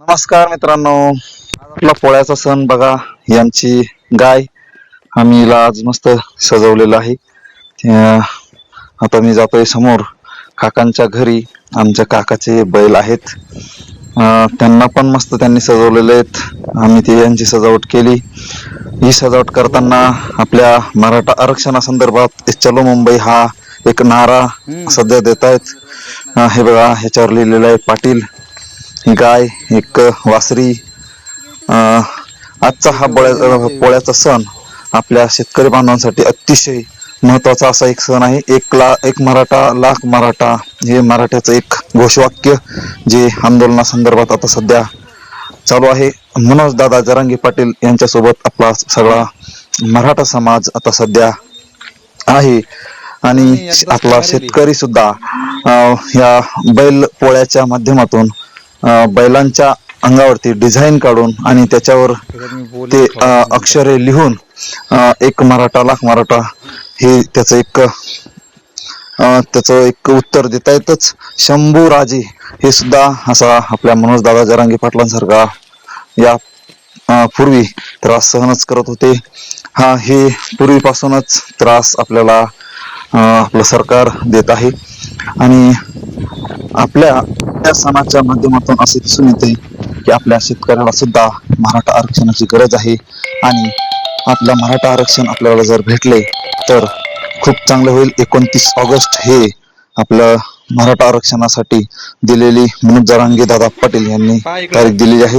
नमस्कार मित्रांनो. आपला पोळ्याचा सण बघा यांची गाय आम्ही हिला आज मस्त सजवलेलं आहे. आता मी जातोय समोर काकांच्या घरी. आमच्या काकाचे बैल आहेत. अं, त्यांना पण मस्त त्यांनी सजवलेले आहेत. आम्ही ती यांची सजावट केली. ही सजावट करताना आपल्या मराठा आरक्षणासंदर्भात चलो मुंबई हा एक नारा सध्या देत आहेत हे बघा ह्याच्यावर लिहिलेलं आहे पाटील. गाय एक वासरी आजचा हा पोळ्या पोळ्याचा सण आपल्या शेतकरी बांधवांसाठी अतिशय महत्त्वाचा असा एक सण आहे. एक ला एक मराठा लाख मराठा हे मराठ्याचं एक घोषवाक्य जे आंदोलनासंदर्भात आता सध्या चालू आहे. मनोज दादा जरांगे पाटील यांच्यासोबत आपला सगळा मराठा समाज आता सध्या आहे. आणि आपला शेतकरी सुद्धा या बैल पोळ्याच्या माध्यमातून बैलांच्या अंगावरती डिझाईन काढून आणि त्याच्यावर ते अक्षरे लिहून एक मराठा लाख मराठा हे त्याचं एक त्याचं एक उत्तर देता येतच. शंभू राजे हे सुद्धा असा आपल्या मनोज दादा जरांगे पाटलांसारखा या पूर्वी त्रास सहनच करत होते. हा हे पूर्वीपासूनच त्रास आपल्याला आपलं सरकार देत आहे. आणि आपल्या या सणाच्या माध्यमातून असे दिसून येते की आपल्या शेतकऱ्याला सुद्धा मराठा आरक्षणाची गरज आहे. आणि आपलं मराठा आरक्षण आपल्याला जर भेटले तर खूप चांगलं होईल. एकोणतीस ऑगस्ट हे आपलं मराठा आरक्षणासाठी दिलेली मनोज जरांगे दादा पाटील यांनी तारीख दिलेली आहे.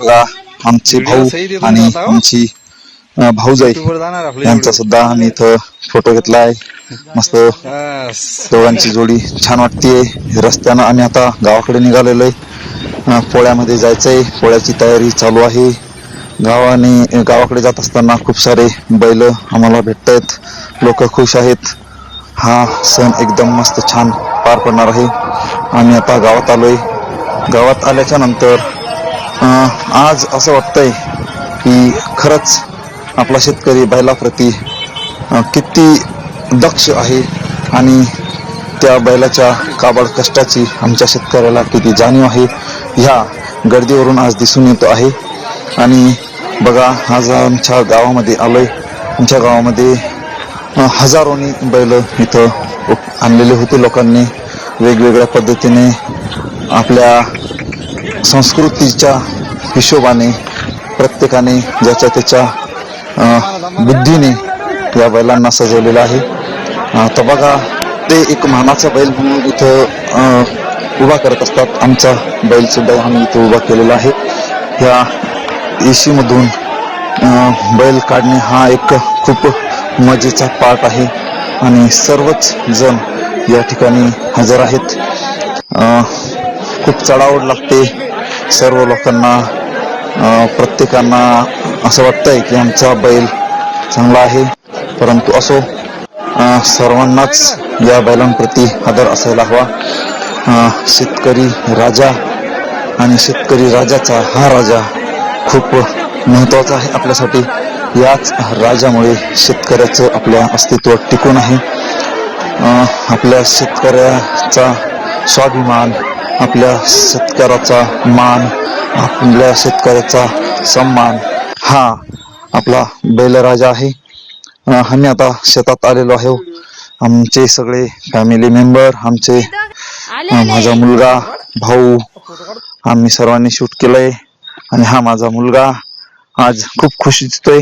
बघा आमचे भाऊ आणि आमची अं, भाऊजाई यांचा सुद्धा आम्ही इथं फोटो घेतला आहे मस्त दोघांची जोडी छान वाटतेय. रस्त्यानं आम्ही आता गावाकडे निघालेलो आहे पोळ्यामध्ये जायचंय. पोळ्याची तयारी चालू आहे. गावाने गावाकडे जात असताना खूप सारे बैल आम्हाला भेटत आहेत लोक खुश आहेत. हा सण एकदम मस्त छान पार पडणार आहे. आम्ही आता गावात आलोय. गावात आल्याच्यानंतर आज असं वाटतंय की खरंच आपला शेतकरी बैलाप्रती किती दक्ष आहे आणि त्या बैलाच्या काबाड कष्टाची आमच्या शेतकऱ्याला किती जाणीव आहे ह्या गर्दीवरून आज दिसून येतो आहे. आणि बघा आज आमच्या गावामध्ये आलो आहे आमच्या गावामध्ये हजारोनी बैल इथं आणलेले होते लोकांनी. वेगवेगळ्या पद्धतीने आपल्या संस्कृतीच्या हिशोबाने प्रत्येकाने ज्याच्या त्याच्या बुद्धीने या बैलांना सजवलेलं आहे. तर बघा ते एक मानाचा बैल म्हणून इथं उभा करत असतात. आमचा बैलसुद्धा आम्ही इथं उभा केलेला आहे. ह्या येशीमधून बैल काढणे हा एक खूप मजेचा पार्ट आहे. आणि सर्वच जण या ठिकाणी हजर आहेत. खूप चढावड लागते सर्व लोकांना. प्रत्येकांना असं वाटतंय की आमचा बैल चांगला आहे. परंतु असो सर्वांनाच या बैलांप्रती आदर असायला हवा. शेतकरी राजा आणि शेतकरी राजाचा हा राजा खूप महत्त्वाचा आहे आपल्यासाठी. याच राजामुळे शेतकऱ्याचं आपल्या अस्तित्व टिकून आहे. आपल्या शेतकऱ्याचा स्वाभिमान आपल्या शेतकऱ्याचा मान आपल्या शेतकऱ्याचा सन्मान हा आपला बैलराजा आहे. आम्ही आता शेतात आलेलो आहे आमचे सगळे फॅमिली मेंबर आमचे माझा मुलगा भाऊ आम्ही सर्वांनी शूट केलंय. आणि हा माझा मुलगा आज खूप खुश दिसतोय.